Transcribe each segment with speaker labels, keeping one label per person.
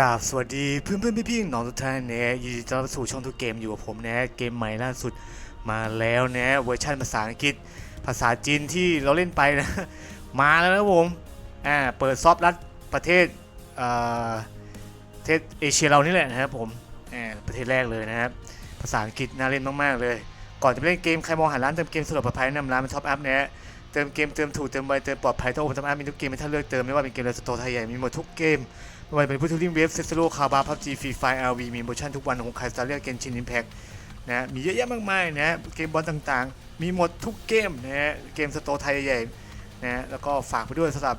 Speaker 1: กราบสวัสดีเพื่อนเพื่อนพี่พี่น้องทุกท่านนะยินดีต้อนรับสู่ช่องทุกเกมอยู่กับผมนะเกมใหม่ล่าสุดมาแล้วนะเวอร์ชันภาษาอังกฤษ ภาษาจีนที่เราเล่นไปนะ มาแล้วนะผมอ่าเปิดซอฟต์รัฐประเทศเอ่อประเทศเอเชียเรานี่แหละนะครับผมอ่าประเทศแรกเลยนะครับภาษาอังกฤษน่าเล่นมากๆเลย ก่อนจะไปเล่นเกมใครมองหาร้านเติมเกมสะดปลอดภัยแนะนำร้านเป็นท็อปอัพนะเติมเกมเติมถูกเติมไวเติมปลอดภัยทุกโอปชั่นมีทุกเกมให้ท่านเลือกเติมไม่ว่าเป็นเกมในสโตร์ไทยใหญ่มีหมดทุกเกม ไม่ว่าเป็นพุทธลิงเวฟเซสโลคาบาพับจีฟรีไฟอาร์วีมีโมชั่นทุกวันของใครสตาเรียกเกนชินอิมแพคนะมีเยอะแยะมากมายนะเกมบอลต่างๆ มีหมดทุกเกมนะฮะเกมสโตร์ไทยใหญ่นะแล้วก็ฝากไปด้วยสำหรับ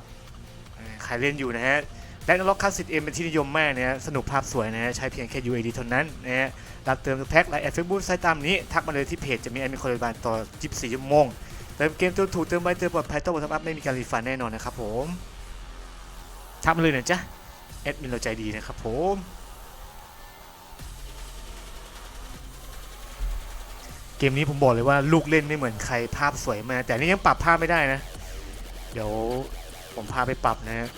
Speaker 1: ใครเล่นอยู่นะฮะและนล็อกคลาสสิกเอ็มเป็นที่นิยมมากนะฮะสนุกภาพสวยนะฮะใช้เพียงแค่ UAD เท่านั้นนะฮะรับเติมแพ็คไลน์แอดเฟซบุ๊กไซต์ตามนี้ ทักมาเลยที่เพจจะมีแอดมินคอยบานต่อ 24 ชั่วโมงเติมเกมเติมถูกเติมไวเติมปลอดภัยต้องบนทับอัพไม่มีการรีฟันแน่นอนนะครับผมทักมาเลยนะจ๊ะ แอดมินเราใจดีนะครับผมเกมนี้ผมบอกเลยว่าลูกเล่นไม่เหมือนใครภาพสวยมากแต่นี่ยังปรับภาพไม่ได้นะ เดี๋ยวผมพาไปปรับนะ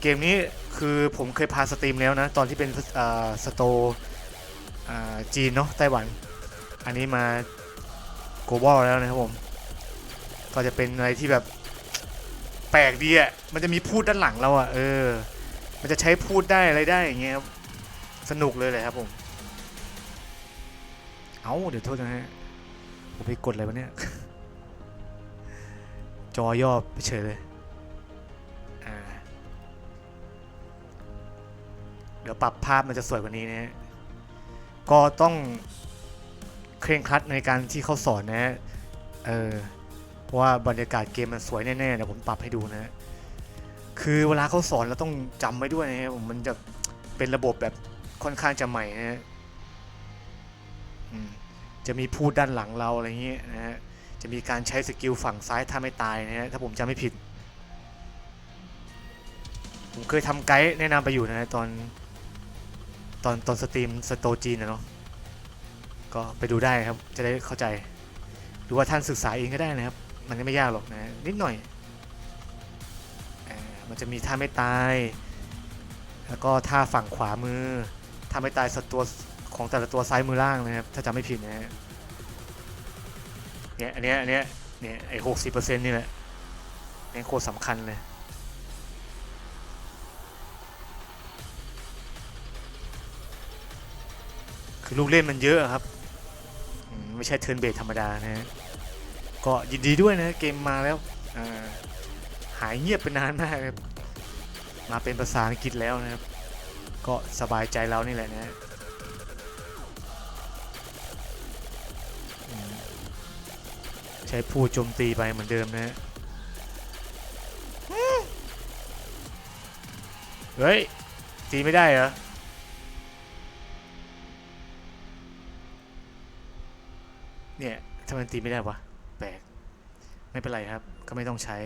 Speaker 1: เกมนี้คือผมเคยพาสตรีมแล้วนะ ตอนที่เป็นอ่อสโตอ่าจีนเนาะไต้หวัน อันนี้มาโกลบอลแล้วนะครับผม ก็จะเป็นอะไรที่แบบแปลกดีอะมันจะมีพูดด้านหลังเราอะเออ มันจะใช้พูดได้อะไรได้อย่างเงี้ยครับ สนุกเลยเลยครับผม เอาเดี๋ยวโทษนะฮะ ผมไปกดอะไรวะเนี่ย จอย่อไปเฉยเลย อ่า เดี๋ยวปรับภาพมันจะสวยกว่านี้นะฮะ ก็ต้องเคร่งครัดในการที่เขาสอนนะฮะ เออ เพราะว่าบรรยากาศเกมมันสวยแน่ๆเดี๋ยวผมปรับให้ดูนะฮะ คือเวลาเขาสอนเราต้องจำไว้ด้วยนะครับผมมันจะเป็นระบบแบบค่อนข้างจะใหม่นะฮะจะมีพูดด้านหลังเราอะไรเงี้ยนะฮะจะมีการใช้สกิลฝั่งซ้ายถ้าไม่ตายนะฮะถ้าผมจำไม่ผิด ผมเคยทำไกด์แนะนำไปอยู่นะฮะตอนตอนตอนสตรีมสโตจีนนะเนาะก็ไปดูได้ครับจะได้เข้าใจ หรือว่าท่านศึกษาเองก็ได้นะครับ มันไม่ยากหรอกนะนิดหน่อย มันจะมีท่าไม่ตาย แล้วก็ท่าฝั่งขวามือท่าไม่ตายสัตว์ตัวของแต่ละตัวซ้ายมือล่างนะครับ ถ้าจำไม่ผิดนะฮะเนี่ยอันเนี้ยอันเนี้ยเนี่ยไอ้หกสิบเปอร์เซ็นต์นี่แหละเนี่โคตรสำคัญเลยคือลูกเล่นมันเยอะครับ ไม่ใช่เทิร์นเบสธรรมดานะฮะก็ยินดีด้วยนะเกมมาแล้วอ่า หายเงียบไปนานมากครับมาเป็นภาษาอังกฤษแล้วนะครับ ก็สบายใจเรานี่แหละนะใช้ผู้โจมตีไปเหมือนเดิมนะฮะเฮ้ย ตีไม่ได้เหรอเนี่ยทำไมตีไม่ได้วะแปลกไม่เป็นไรครับ ก็ไม่ต้องใช้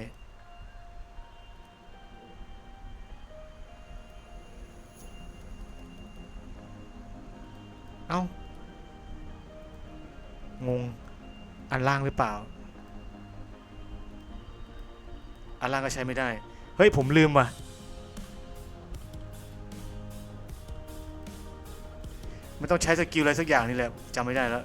Speaker 1: เอ้างง อันล่างหรือเปล่า อันล่างก็ใช้ไม่ได้ เฮ้ย ผมลืมว่ะ มันต้องใช้สกิลอะไรสักอย่างนี่แหละจำไม่ได้แล้ว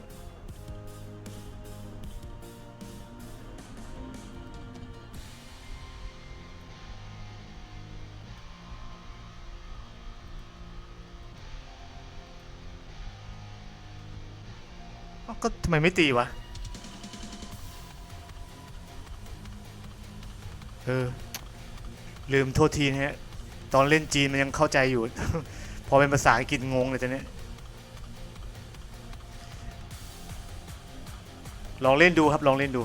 Speaker 1: เอ้าก็ทำไมไม่ตีวะ เออ ลืมโทษทีนะฮะ ตอนเล่นจีนมันยังเข้าใจอยู่ พอเป็นภาษาอังกฤษงงเลยตอนนี้ลองเล่นดูครับ ลองเล่นดู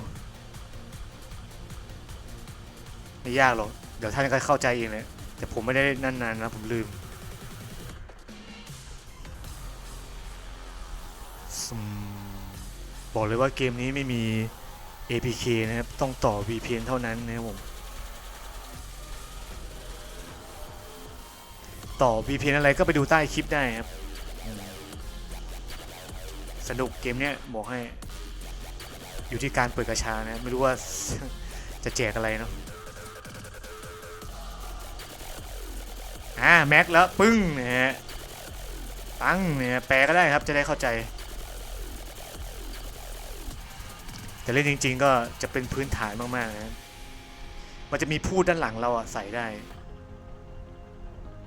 Speaker 1: ไม่ยากหรอก เดี๋ยวท่านก็เข้าใจเองเลยแต่ผมไม่ได้นั่นนานนะ ผมลืม บอกเลยว่าเกมนี้ไม่มี APK นะครับ ต้องต่อ VPN เท่านั้นนะครับผม ต่อ VPN อะไรก็ไปดูใต้คลิปได้ครับ สนุกเกมเนี้ยบอกให้ อยู่ที่การเปิดกระชานะ ไม่รู้ว่าจะแจกอะไรเนาะอ่าแม็กแล้ว ปึ้งนะฮะปังเนี่ยแปลก็ได้ครับจะได้เข้าใจ แต่เล่นจริง ๆ ก็จะเป็นพื้นฐานมากๆนะมันจะมีพูดด้านหลังเราอะใส่ได้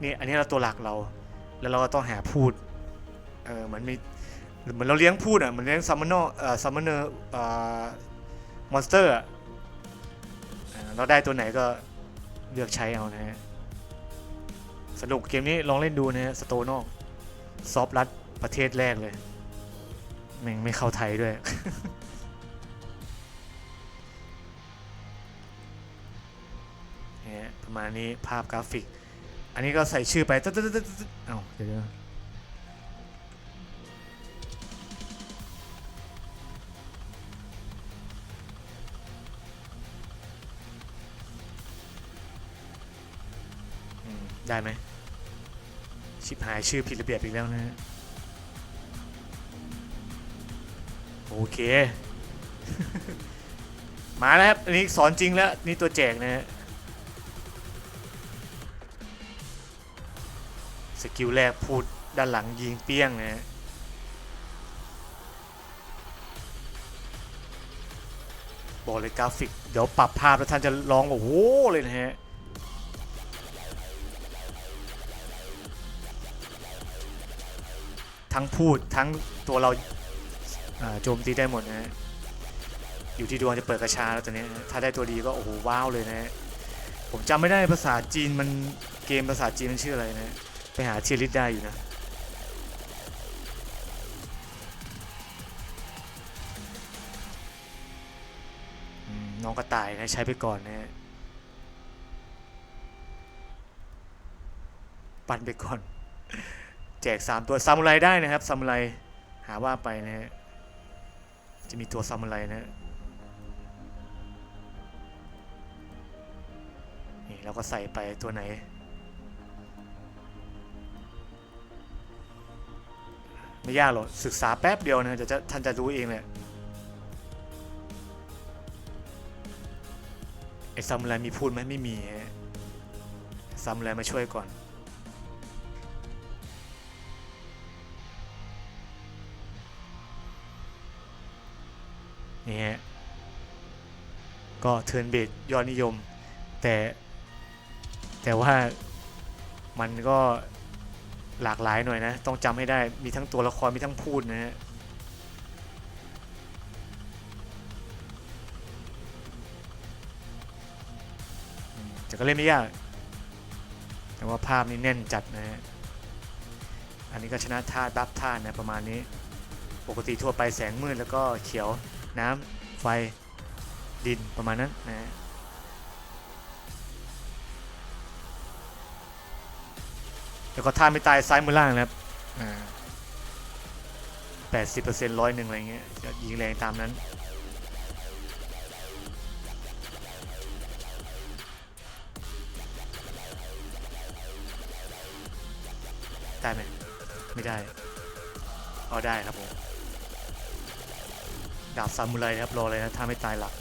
Speaker 1: นี่อันนี้เราตัวหลักเรา แล้วเราก็ต้องหาพูด เออเหมือนมีเหมือนเราเลี้ยงพูดอะเหมือนเลี้ยงซัมมอนเอ่อซัมมอนเนอร์เอ่อมอนสเตอร์อะเราได้ตัวไหนก็เลือกใช้เอานะฮะ สนุกเกมนี้ลองเล่นดูนะฮะ สโตนอก ซอฟรัดประเทศแรกเลย แม่งไม่เข้าไทยด้วย เนี่ยประมาณนี้ภาพกราฟิก อันนี้ก็ใส่ชื่อไปตึ๊ดตึ๊ดตึ๊ดตึ๊ดเอ้าเดี๋ยวได้ไหมชิบหายชื่อผิดระเบียบอีกแล้วนะฮะโอเค มาแล้วครับอันนี้สอนจริงแล้ว นี่ตัวแจกนะฮะ สกิลแรกพูดด้านหลังยิงเปี้ยงนะฮะบอกเลยกราฟิก เดี๋ยวปรับภาพแล้วท่านจะร้องโอ้โหเลยนะฮะทั้งพูดทั้งตัวเราโจมตีได้หมดนะฮะอยู่ที่ดวงจะเปิดกระชาแล้วตอนนี้ถ้าได้ตัวดีก็โอ้โหว้าวเลยนะฮะผมจำไม่ได้ภาษาจีนมันเกมภาษาจีนมันชื่ออะไรนะ ไปหาเชียร์ลิสได้อยู่นะ น้องกระต่ายนะ ใช้ไปก่อนนะปั่นไปก่อน แจก 3 ตัวซามูไรได้นะครับซามูไรหาว่าไปนะฮะจะมีตัวซามูไรนะนี่เราก็ใส่ไปตัวไหน ไม่ยากหรอกศึกษาแป๊บเดียวนะจะจะท่านจะรู้เองเลยไอ้ซามูไรมีพูดไหมไม่มีฮะซามูไรมาช่วยก่อน นี่ฮะ ก็เทิร์นเบดยอดนิยม แต่ แต่ว่ามันก็ หลากหลายหน่อยนะ ต้องจำให้ได้มีทั้งตัวละครมีทั้งพูดนะฮะอืมแต่ก็เล่นไม่ยาก แต่ว่าภาพนี่แน่นจัดนะฮะ อันนี้ก็ชนะท่าดับท่านะประมาณนี้ ปกติทั่วไปแสงมืดแล้วก็เขียวน้ำไฟดินประมาณนั้นนะฮะ แล้วก็ท่าไม่ตายซ้ายมือล่างนะครับแปดสิบเปอร์เซ็นต์ร้อยหนึ่งอะไรเงี้ยจะยิงแรงตามนั้น ได้ไหมไม่ได้ เอาได้ครับผม ดาบซามูไรนะครับ รอเลยนะ ถ้าไม่ตายหลัก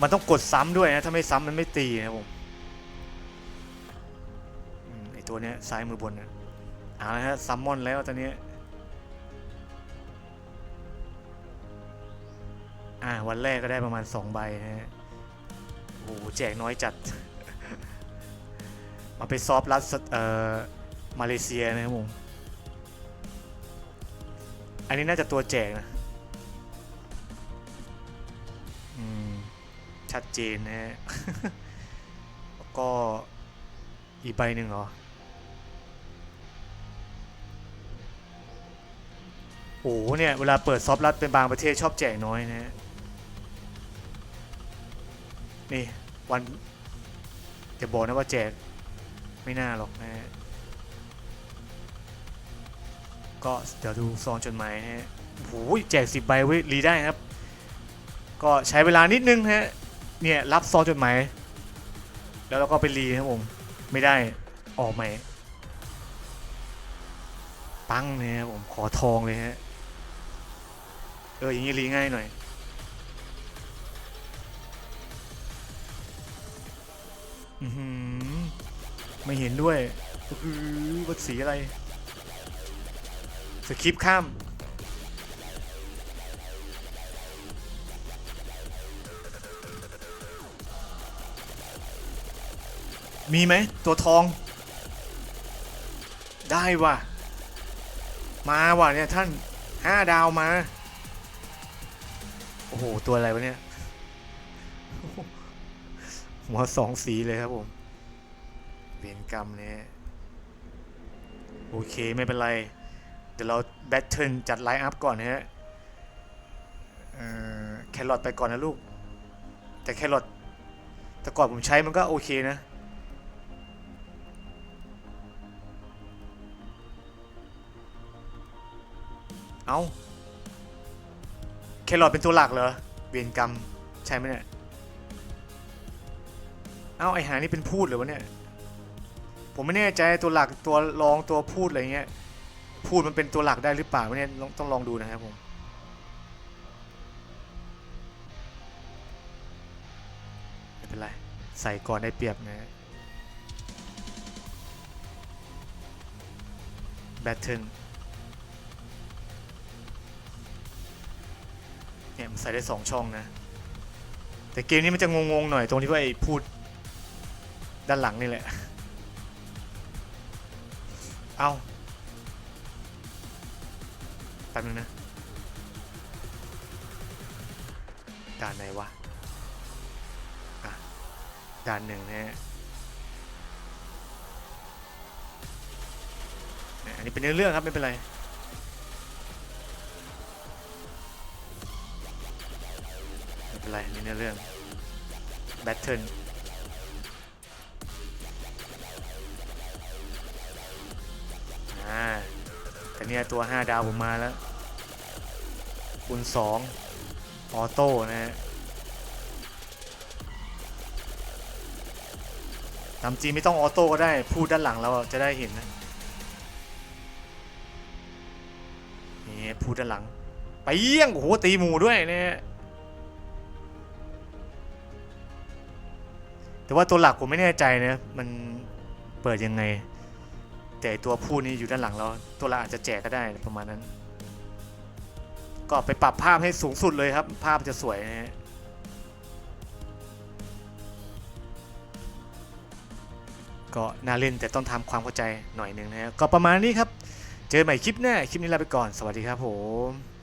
Speaker 1: มันต้องกดซ้ำด้วยนะ ถ้าไม่ซ้ำมันไม่ตีนะผมไอตัวเนี้ยซ้ายมือบนนะเอาละฮะซัมมอนแล้วตอนนี้ อ่า วันแรกก็ได้ประมาณ 2 ใบนะฮะ โอ้โหแจกน้อยจัด มาไปซอฟรัสเอ่อ มาเลเซียนะครับผม อันนี้น่าจะตัวแจกนะ ชัดเจนนะฮะแล้วก็อีกใบหนึ่งเหรอ โอ้โหเนี่ย เวลาเปิดซอฟต์รัดเป็นบางประเทศชอบแจกน้อยนะฮะ นี่ วันจะบอกนะว่าแจก ไม่น่าหรอกนะฮะ ก็เดี๋ยวดูซองจดหมายนะฮะโอ้โหแจกสิบใบเว้ยรีได้ครับ ก็ใช้เวลานิดนึงฮะ เนี่ยรับซอจดหมายแล้วเราก็ไปรีครับผมไม่ได้ออกใหม่ปั้งเลยครับผมขอทองเลยฮะเอออย่างนี้รีง่ายหน่อยอืมไม่เห็นด้วยคือวัดสีอะไรสคริปข้าม มีไหมตัวทอง ได้ว่ะ มาว่ะเนี่ยท่านห้าดาวมา โอ้โห ตัวอะไรวะเนี่ย หัวสองสีเลยครับผมเวรกรรมเนี่ยโอเค ไม่เป็นไร เดี๋ยวเราแบทเทิลจัดไลน์อัพก่อนนะฮะแครอทไปก่อนนะลูก แต่แครอทแต่ก่อนผมใช้มันก็โอเคนะ เอาแครอทเป็นตัวหลักเหรอ เวรกรรม ใช่ไหมเนี่ย เอาไอหานี่เป็นพูดหรือวะเนี่ย ผมไม่แน่ใจตัวหลักตัวรองตัวพูดอะไรเงี้ย พูดมันเป็นตัวหลักได้หรือเปล่าเนี่ยต้องลองดูนะครับผมไม่เป็นไร ใส่ก่อนได้เปรียบนะแบตเทิล ใส่ได้สองช่องนะ แต่เกมนี้มันจะงงๆหน่อยตรงที่ว่าไอ้พูดด้านหลังนี่แหละ เอาแป๊บนึงนะด่านไหนวะอะด่านหนึ่งนะฮะเนี่อันนี้เป็นเรื่องครับไม่เป็นไร เป็นไรนี่เนื้อเรื่องแบทเทิลอ่าแต่เนี่ยตัว 5 ดาวผมมาแล้วคูณ2ออโต้นะฮะตามจริงไม่ต้องออโต้ก็ได้ พูดด้านหลังเราจะได้เห็นนะนี่พูดด้านหลัง ไปเยี่ยงโอ้โหตีหมูด้วยเนี่ย แต่ว่าตัวหลักผมไม่แน่ใจนะมันเปิดยังไง แต่ตัวพูดนี้อยู่ด้านหลังเราตัวหลักอาจจะแจกก็ได้ประมาณนั้น ก็ไปปรับภาพให้สูงสุดเลยครับ ภาพจะสวยนะฮะก็น่าเล่นแต่ต้องทำความเข้าใจหน่อยหนึ่งนะฮะก็ประมาณนี้ครับ เจอใหม่คลิปหน้าคลิปนี้ลาไปก่อนสวัสดีครับผม